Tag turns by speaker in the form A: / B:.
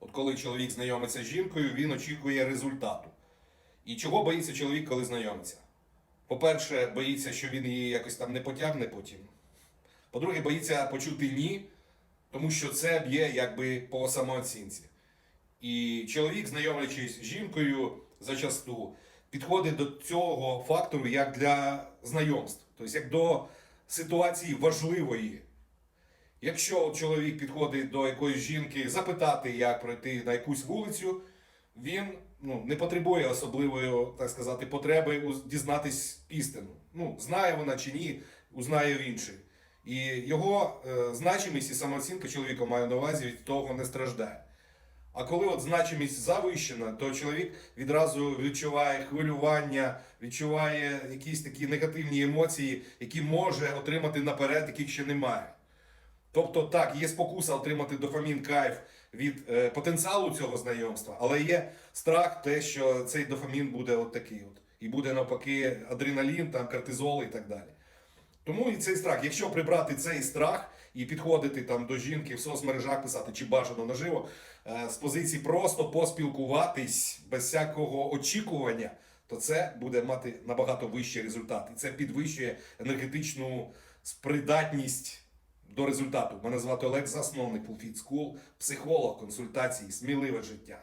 A: От коли чоловік знайомиться з жінкою, він очікує результату. І чого боїться чоловік, коли знайомиться? По-перше, боїться, що він її якось там не потягне потім. По-друге, боїться почути ні, тому що це б'є якби по самооцінці. І чоловік, знайомлячись з жінкою зачасту, підходить до цього фактору як для знайомств, тобто як до ситуації важливої. Якщо чоловік підходить до якоїсь жінки запитати, як пройти на якусь вулицю, він ну, не потребує особливої, так сказати, потреби дізнатись істину. Ну, знає вона чи ні, узнає в інший. І його е, значимість і самооцінка чоловіка маю на увазі від того не страждає. А коли от значимість завищена, то чоловік відразу відчуває хвилювання, відчуває якісь такі негативні емоції, які може отримати наперед, яких ще немає. Тобто, так, є спокуса отримати дофамін кайф від е, потенціалу цього знайомства, але є страх, те, що цей дофамін буде от такий, от, і буде навпаки адреналін, там, кортизол і так далі. Тому і цей страх, якщо прибрати цей страх і підходити там до жінки в соцмережах писати чи бажано наживо, е, з позиції просто поспілкуватись без всякого очікування, то це буде мати набагато вищий результат. І це підвищує енергетичну спридатність до результату. Мене звати Олег, засновник Fit School, психолог, консультації, сміливе життя.